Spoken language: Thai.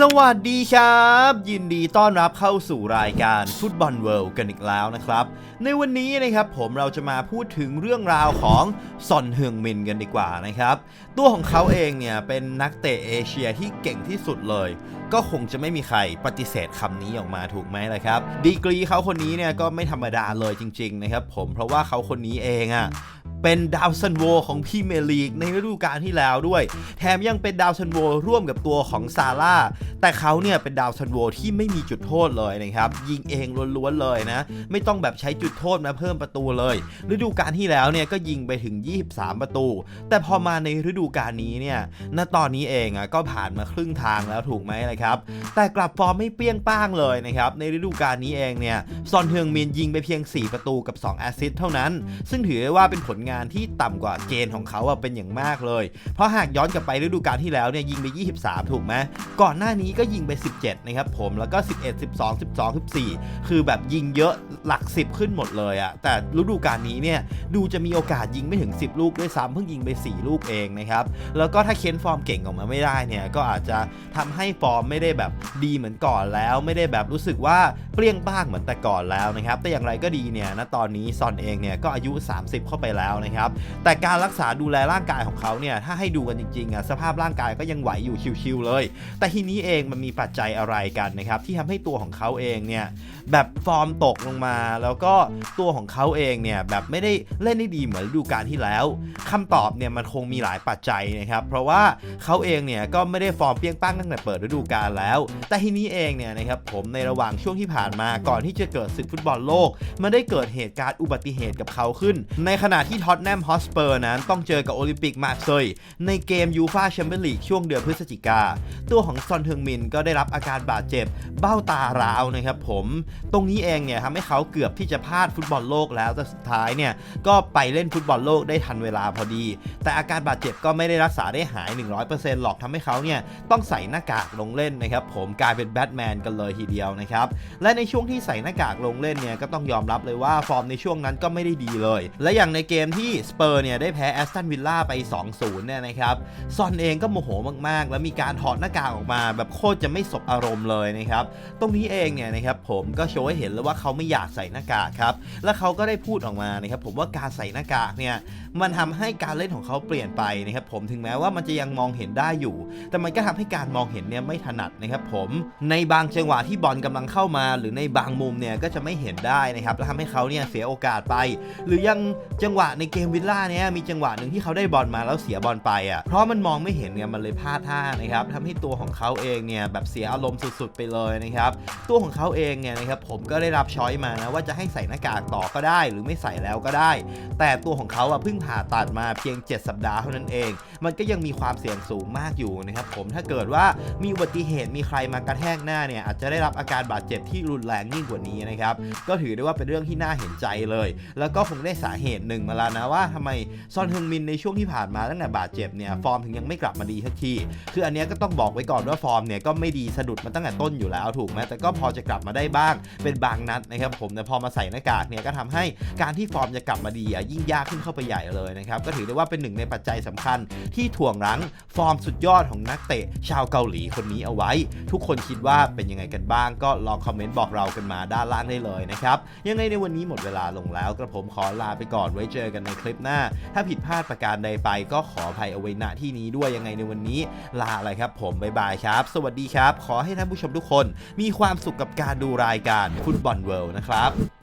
สวัสดีครับ ยินดีต้อนรับเข้าสู่รายการฟุตบอลเวิลด์กันอีกแล้วนะครับ ในวันนี้นะครับผมเราจะมาพูดถึงเรื่องราวของซอนเฮืองมินกันดีกว่านะครับ ตัวของเขาเองเนี่ยเป็นนักเตะเอเชียที่เก่งที่สุดเลย ก็คงจะไม่มีใครปฏิเสธคำนี้ออกมาถูกไหมล่ะครับ ดีกรีเขาคนนี้เนี่ยก็ไม่ธรรมดาเลยจริงๆนะครับผมเพราะว่าเขาคนนี้เองอะ เป็นดาวซันโวของพรีเมียร์ลีกในฤดูกาลที่แล้วด้วย แถมยังเป็นดาวซันโวร่วมกับตัวของซาร่าแต่เขาเนี่ยเป็นดาวซันโวที่ไม่มีจุดโทษเลยนะครับ ยิงเองล้วนๆเลยนะ ไม่ต้องแบบใช้จุดโทษมาเพิ่มประตูเลย ฤดูกาลที่แล้วเนี่ยก็ยิงไปถึง 23 ประตู แต่พอมาในฤดูกาลนี้เนี่ยณตอนนี้เองอะก็ผ่านมาครึ่งทางแล้วถูกไหมล่ะครับ แต่กลับฟอร์มไม่เปี้ยงป้างเลยนะครับ ในฤดูกาลนี้เองเนี่ยซอนเฮืองมินยิงไปเพียง 4 ประตูกับ 2 แอสซิสต์เท่านั้น ซึ่งถือได้ว่าเป็นผลงานที่ต่ำกว่าเกณฑ์ของเขาเป็นอย่างมากเลย เพราะหากย้อนกลับไปฤดูกาลที่แล้วเนี่ยยิงไป 23 ถูกไหมก่อนหน้านี้ก็ยิงไป 17 นะครับผมแล้วก็ 11 12 12 14 คือแบบยิงเยอะหลัก 10 ขึ้นหมดเลยอะแต่ฤดูกาลนี้เนี่ยดูจะมีโอกาสยิงไม่ถึง 10 ลูกด้วยซ้ำเพิ่งยิงไป 4 ลูกเองนะครับแล้วก็ถ้าเค้นฟอร์มเก่งออกมาไม่ได้เนี่ยก็อาจจะทำให้ฟอร์มไม่ได้แบบดีเหมือนก่อนแล้ว ไม่ได้แบบรู้สึกว่าเปรี้ยงป้างเหมือนแต่ก่อนแล้วนะครับแต่อย่างไรก็ดีเนี่ยณตอนนี้ซอนเองเนี่ยก็อายุ 30 เข้าไปแล้วนะครับ แต่การรักษาดูแลร่างกายของเขาเนี่ย ถ้าให้ดูกันจริงๆอะสภาพร่างกายก็ยังไหวอยู่ชิวๆเลย แต่ทีนี้เองมันมีปัจจัยอะไรกันนะครับ ที่ทำให้ตัวของเขาเองเนี่ยแบบฟอร์มตกลงมา แล้วก็ตัวของเขาเองเนี่ยแบบไม่ได้เล่นได้ดีเหมือนฤดูกาลที่แล้วคำตอบเนี่ยมันคงมีหลายปัจจัยนะครับ เพราะว่าเขาเองเนี่ยก็ไม่ได้ฟอร์มเปรี้ยงป้างตั้งแต่เปิดฤดูกาลแล้ว แต่ทีนี้เองเนี่ยนะครับผมในระหว่างช่วงที่ผ่านมาก่อนที่จะเกิดศึกฟุตบอลโลก มันได้เกิดเหตุการณ์อุบัติเหตุกับเขาขึ้น ในขณะที่ท็อตแนมฮอสเปอร์นั้นต้องเจอกับโอลิมปิกมาเซยในเกมยูฟาแชมเปี้ยนลีกช่วงเดือนพฤศจิกา ตัวของซอนเทึงมินก็ได้รับอาการบาดเจ็บ เบ้าตาร้าวนะครับผม ตรงนี้เองเนี่ยทำให้เขาเกือบที่จะพลาดฟุตบอลโลกแล้วแต่สุดท้ายเนี่ยก็ไปเล่นฟุตบอลโลกได้ทันเวลาพอดี แต่อาการบาดเจ็บก็ไม่ได้รักษาได้หาย 100%หรอกทำให้เขาเนี่ยต้องใส่หน้ากากลงเล่นนะครับผมกลายเป็นแบทแมนกันเลยทีเดียวนะครับและในช่วงที่ใส่หน้ากากลงเล่นเนี่ยก็ต้องยอมรับเลยว่าฟอร์มในช่วงนั้นก็ไม่ได้ดีเลย และอย่างในเกมที่สเปอร์เนี่ยได้แพ้แอสตันวิลล่าไป 2-0 เนี่ยนะครับซอนเองก็โมโหมากๆ แล้วมีการถอดหน้ากากออกมา แบบโคตรจะไม่สบอารมณ์เลยนะครับตรงนี้เองเนี่ยนะครับผมก็โชว์ให้เห็นแล้วว่าเขาไม่อยากใส่หน้ากากครับและเขาก็ได้พูดออกมานะครับผมว่าการใส่หน้ากากเนี่ยมันทำให้การเล่นของเขาเปลี่ยนไปนะครับผมถึงแม้ว่ามันจะยังมองเห็นได้อยู่ แต่มันก็ทำให้การมองเห็นเนี่ยไม่ถนัดนะครับผมในบางจังหวะที่บอลกำลังเข้ามา หรือในบางมุมเนี่ยก็จะไม่เห็นได้นะครับและทำให้เขาเนี่ยเสียโอกาสไป หรือยังจังหวะในในเกมวิลล่าเนี่ยมีจังหวะหนึ่งที่เขาได้บอลมาแล้วเสียบอลไปอะเพราะมันมองไม่เห็นเนี่ยมันเลยพลาดท่านะครับทำให้ตัวของเขาเองเนี่ยแบบเสียอารมณ์สุดๆไปเลยนะครับตัวของเขาเองเนี่ยนะครับผมก็ได้รับช้อยมานะว่าจะให้ใส่หน้ากากต่อก็ได้ หรือไม่ใส่แล้วก็ได้ แต่ตัวของเขาอะเพิ่งผ่าตัดมาเพียง 7 สัปดาห์เท่านั้นเอง มันก็ยังมีความเสี่ยงสูงมากอยู่นะครับผมถ้าเกิดว่ามีอุบัติเหตุมีใครมากระแทกหน้าเนี่ยอาจจะได้รับอาการบาดเจ็บที่รุนแรงยิ่งกว่านี้นะครับก็ถือได้ว่าเป็นเรื่องที่น่าเห็นใจเลย แล้วก็คงได้สาเหตุหนึ่งมาแล้วนะว่าทำไมซอนฮึงมินในช่วงที่ผ่านมาตั้งแต่บาดเจ็บเนี่ยฟอร์มถึงยังไม่กลับมาดีสักที คืออันนี้ก็ต้องบอกไว้ก่อนว่าฟอร์มเนี่ยก็ไม่ดีสะดุดมาตั้งแต่ต้นอยู่แล้วถูกไหมแต่ก็พอจะกลับมาได้บ้างเป็นบางนัดนะครับผมแต่พอมาใส่หน้ากากเนี่ยก็ทำให้การที่ฟอร์มจะกลับมาดียิ่งยากขึ้นเข้าไปใหญ่เลยนะครับก็ถือได้ว่าเป็นหนึ่งในปัจจัยสำคัญ ที่ถ่วงรั้งฟอร์มสุดยอดของนักเตะชาวเกาหลีคนนี้เอาไว้ ทุกคนคิดว่าเป็นยังไงกันบ้าง ก็ลองคอมเมนต์บอกเรากันมาด้านล่างได้เลยนะครับยังไงในวันนี้หมดเวลาลงแล้วกระผมขอลาไปก่อนไว้เจอกันในคลิปหน้า ถ้าผิดพลาดประการใดไปก็ขออภัยเอาไว้ณที่นี้ด้วยยังไงในวันนี้ ลาอะไรครับ ผมบ๊ายบายครับ สวัสดีครับ ขอให้ท่านผู้ชมทุกคน มีความสุขกับการดูรายการฟุตบอลเวิลด์นะครับ